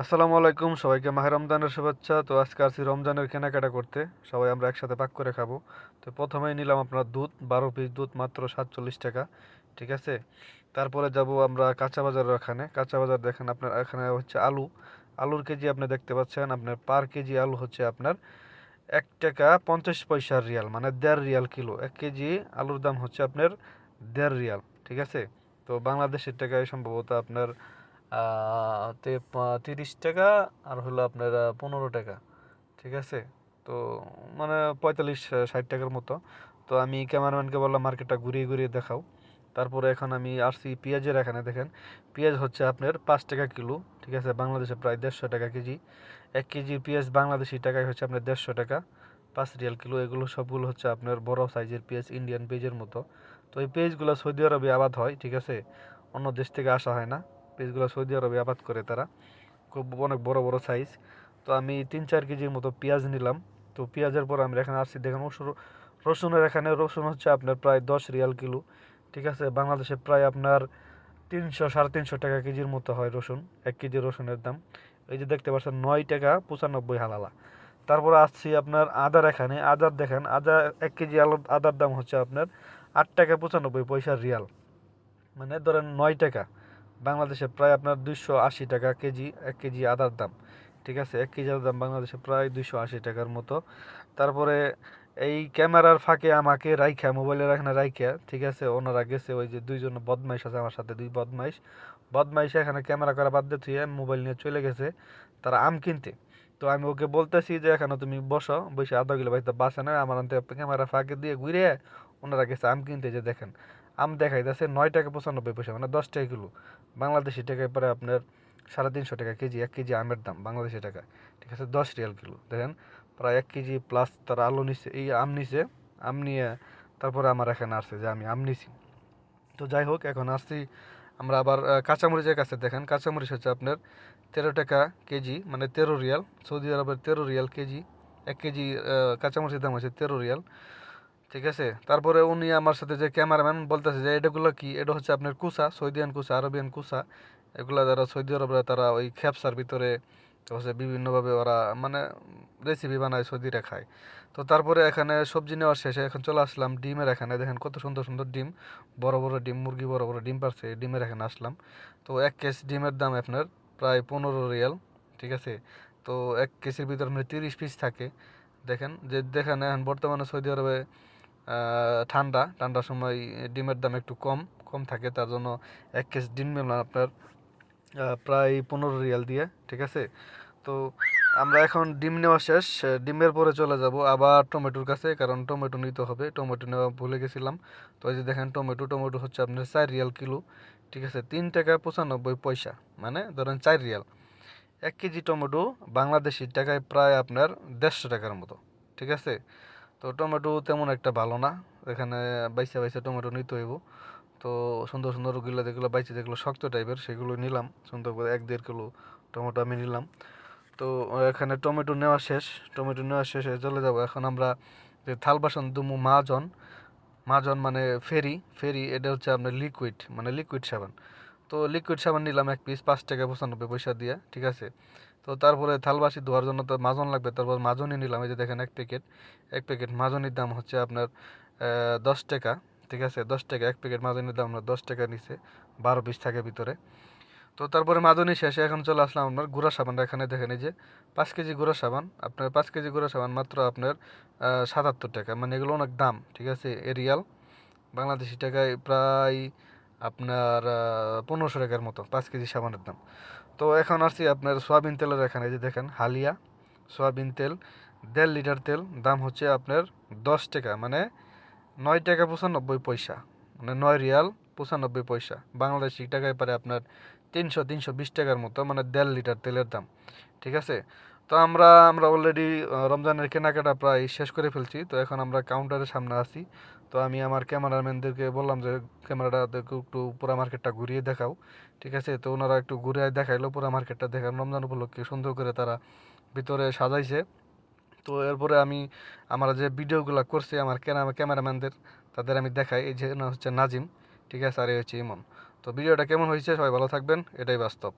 আসসালামু আলাইকুম, সবাইকে মাহে রমজানের শুভেচ্ছা। তো আজকে আসছি রমজানের কেনাকাটা করতে। সবাই আমরা একসাথে পাক করে খাব। তো প্রথমেই নিলাম আপনার দুধ, বারো পিস দুধ মাত্র সাতচল্লিশ টাকা, ঠিক আছে? তারপরে যাব আমরা কাঁচা বাজারের ওখানে। কাঁচা বাজার দেখেন আপনার, এখানে হচ্ছে আলু। আলুর কেজি আপনি দেখতে পাচ্ছেন, আপনার পার কেজি আলু হচ্ছে আপনার এক টাকা পঞ্চাশ পয়সার রিয়াল মানে দেড় রিয়াল কিলো। এক কেজি আলুর দাম হচ্ছে আপনার দেড় রিয়াল, ঠিক আছে? তো বাংলাদেশের টাকায় সম্ভবত আপনার তে তিরিশ টাকা আর হলো আপনার পনেরো টাকা, ঠিক আছে? তো মানে পঁয়তাল্লিশ ষাট টাকার মতো। তো আমি ক্যামেরাম্যানকে বললাম, মার্কেটটা ঘুরিয়ে ঘুরিয়ে দেখাও। তারপরে এখন আমি আসছি পেঁয়াজের এখানে দেখেন, পেঁয়াজ হচ্ছে আপনার পাঁচ টাকা কিলো, ঠিক আছে? বাংলাদেশে প্রায় দেড়শো টাকা কেজি। এক কেজি পেঁয়াজ বাংলাদেশি টাকায় হচ্ছে আপনার দেড়শো টাকা, পাঁচ রিয়াল কিলো। এগুলো সবগুলো হচ্ছে আপনার বড় সাইজের পেঁয়াজ, ইন্ডিয়ান পেঁয়াজের মতো। তো এই পেঁয়াজগুলো সৌদি আরবে আবাদ হয়, ঠিক আছে? অন্য দেশ থেকে আসা হয় না। পেঁয়াজগুলো সৌদি আরবে আবাদ করে তারা। খুব অনেক বড় বড় সাইজ তো আমি তিন, চার কেজির মতো পেঁয়াজ নিলাম। তো পেঁয়াজের পর আমি এখানে আসছি, দেখেন রসুন, রসুনের এখানে রসুন হচ্ছে আপনার প্রায় দশ রিয়াল কিলো। ঠিক আছে? বাংলাদেশে প্রায় আপনার তিনশো, সাড়ে তিনশো টাকা কেজির মতো হয় রসুন, এক কেজি রসুনের দাম। এই যে দেখতে পাচ্ছেন, নয় টাকা পঁচানব্বই হালালা। তারপর আসছি আপনার আদার এখানে। আদার দেখেন, আদা এক কেজি আদার দাম হচ্ছে আপনার আট টাকা পঁচানব্বই পয়সা রিয়াল। মানে ধরেন নয় টাকা। বাংলাদেশে প্রায় আপনার দুইশো আশি টাকা কেজি, এক কেজি আদার দাম, ঠিক আছে? এক কেজি আদার দাম বাংলাদেশে প্রায় দুইশো আশি টাকার মতো। তারপরে এই ক্যামেরার ফাঁকে আমাকে রাইখা মোবাইলের এখানে রাইখা, ঠিক আছে? ওনারা গেছে ওই যে দুইজন বদমাইশ আছে আমার সাথে, দুই বদমাইশ। বদমাইশ এখানে ক্যামেরা করা বাদ দিয়ে মোবাইল নিয়ে চলে গেছে তারা আম কিনতে। তো আমি ওকে বলতেছি যে, এখানে তুমি বসো, বসে আধা কিলো বাড়িতে বাসে না আমার আনতে ক্যামেরা ফাঁকে দিয়ে ঘুরে ওনারা গেছে আম কিনতে, যে দেখেন। আম দেখাইতেছে নয় টাকা পঁচানব্বই পয়সা মানে দশ টাকা কিলো। বাংলাদেশি টাকায় পরে আপনার সাড়ে তিনশো টাকা কেজি, এক কেজি আমের দাম বাংলাদেশি টাকা। ঠিক আছে, দশ রিয়াল কিলো। দেখেন, প্রায় এক কেজি প্লাস তার আলু নিছে, এই আম নিছে, আম নিয়ে তারপরে আমার এখানে আসছে যে আমি আম নিছি। তো যাই হোক, এখন আসছি, আমরা আবার কাঁচামরিচের কাছে। দেখেন, কাঁচামরিচ হচ্ছে আপনার তেরো টাকা কেজি মানে তেরো রিয়াল। সৌদি আরবের তেরো রিয়াল কেজি, এক কেজি কাঁচামরিচের দাম হচ্ছে তেরো রিয়াল। ঠিক আছে? তারপরে উনি আমার সাথে যে ক্যামেরাম্যান বলতেছে যে, এটাগুলো কি? এটা হচ্ছে আপনার কুসা, সৌদিয়ান কুসা, আরবিয়ান কুসা। এগুলো যারা সৌদি আরবে তারা ওই খ্যাপসার ভিতরে হচ্ছে বিভিন্নভাবে ওরা মানে রেসিপি বানায়, সৌদিরা খায়। তো তারপরে এখানে সবজি নেওয়ার শেষে এখন চলে আসলাম ডিমের এখানে। দেখেন কত সুন্দর সুন্দর ডিম। বড় বড় ডিম, মুরগি বড় বড় ডিম পারছে ডিমের এখানে আসলাম। তো এক কেস ডিমের দাম আপনার প্রায় পনেরো রিয়াল, ঠিক আছে? তো এক কেসের ভিতরে আপনার তিরিশ পিস থাকে। দেখেন, যে দেখেন, এখন বর্তমানে সৌদি আরবে ঠান্ডা। ঠান্ডার সময় ডিমের দাম একটু কম কম থাকে, তার জন্য এক কেজি ডিম নিলাম আপনার প্রায় পনেরো রিয়াল দিয়ে, ঠিক আছে? তো আমরা এখন ডিম নেওয়া শেষ, ডিমের পরে চলে যাব আবার টমেটোর কাছে, কারণ টমেটো নিতে হবে, টমেটো নেওয়া ভুলে গেছিলাম। তো এই যে দেখেন টমেটো টমেটো হচ্ছে আপনার চার রিয়াল কিলো, ঠিক আছে? তিন টাকা পঁচানব্বই পয়সা মানে ধরেন চার রিয়াল। এক কেজি টমেটো বাংলাদেশি টাকায় প্রায় আপনার দেড়শো টাকার মতো, ঠিক আছে? তো টমেটো তেমন একটা ভালো না। এখানে বাইসা বাইসা টমেটো নিতে হইব। তো সুন্দর সুন্দর ওগুলো যেগুলো বাইছে, যেগুলো শক্ত টাইপের, সেগুলো নিলাম। সুন্দর করে এক দেড় কিলো টমেটো আমি নিলাম। তো এখানে টমেটো নেওয়া শেষ। টমেটো নেওয়া শেষে চলে যাব। এখন আমরা যে থাল বাসন দুমু মাজন। মাজন মানে ফেরি। ফেরি, এটা হচ্ছে আপনার লিকুইড মানে লিকুইড সাবান। তো লিকুইড সাবান নিলাম এক পিস পাঁচ টাকা পঁচানব্বই পয়সা দিয়ে, ঠিক আছে? তো তারপরে থালবাসি ধোয়ার জন্য তো মাজন লাগবে, তারপর মাজনই নিলাম, এই যে দেখেন এক প্যাকেট এক প্যাকেট মাজনির দাম হচ্ছে আপনার দশ টাকা, ঠিক আছে? দশ টাকা, এক প্যাকেট মাজনির দাম আপনার দশ টাকা নিচে, বারো পিস থাকে ভিতরে। তো তারপরে মাজনি শেষে এখন চলে আসলাম আপনার গুঁড়া সাবান, এখানে দেখেন এই যে পাঁচ কেজি গুঁড়া সাবান, আপনার পাঁচ কেজি গুঁড়া সাবান মাত্র আপনার সাতাত্তর টাকা মানে এগুলো অনেক দাম, ঠিক আছে? এরিয়াল, বাংলাদেশি টাকায় প্রায় আপনার পনেরোশো টাকার মতো, পাঁচ কেজি সাবানের দাম। তো এখন আসছি আপনার সয়াবিন তেলের এখানে যে দেখেন, হালিয়া, সয়াবিন তেল, দেড় লিটার তেল, দাম হচ্ছে আপনার দশ টাকা মানে নয় টাকা পঁচানব্বই পয়সা মানে নয় রিয়াল পঁচানব্বই পয়সা। বাংলাদেশি টাকায় পারে আপনার তিনশো তিনশো বিশ টাকার মতো মানে দেড় লিটার তেলের দাম, ঠিক আছে? তো আমরা আমরা অলরেডি রমজানের কেনাকাটা প্রায় শেষ করে ফেলছি। তো এখন আমরা কাউন্টারের সামনে আছি। তো আমি আমার ক্যামেরাম্যানদেরকে বললাম যে ক্যামেরাটা একটু পুরো মার্কেটটা ঘুরিয়ে দেখাও। ঠিক আছে? তো ওনারা একটু ঘুরে দেখাইলো পুরো মার্কেটটা দেখান রমজান উপলক্ষে সুন্দর করে তারা ভিতরে সাজাইছে। তো এরপরে আমি, আমার যে ভিডিওগুলো করছি আমার ক্যামেরাম্যানদের, তাদের আমি দেখাই। এই যে হচ্ছে নাজিম। ঠিক আছে? আর এই হচ্ছে ইমন। তো ভিডিওটা কেমন হয়েছে? সবাই ভালো থাকবেন। এটাই বাস্তব।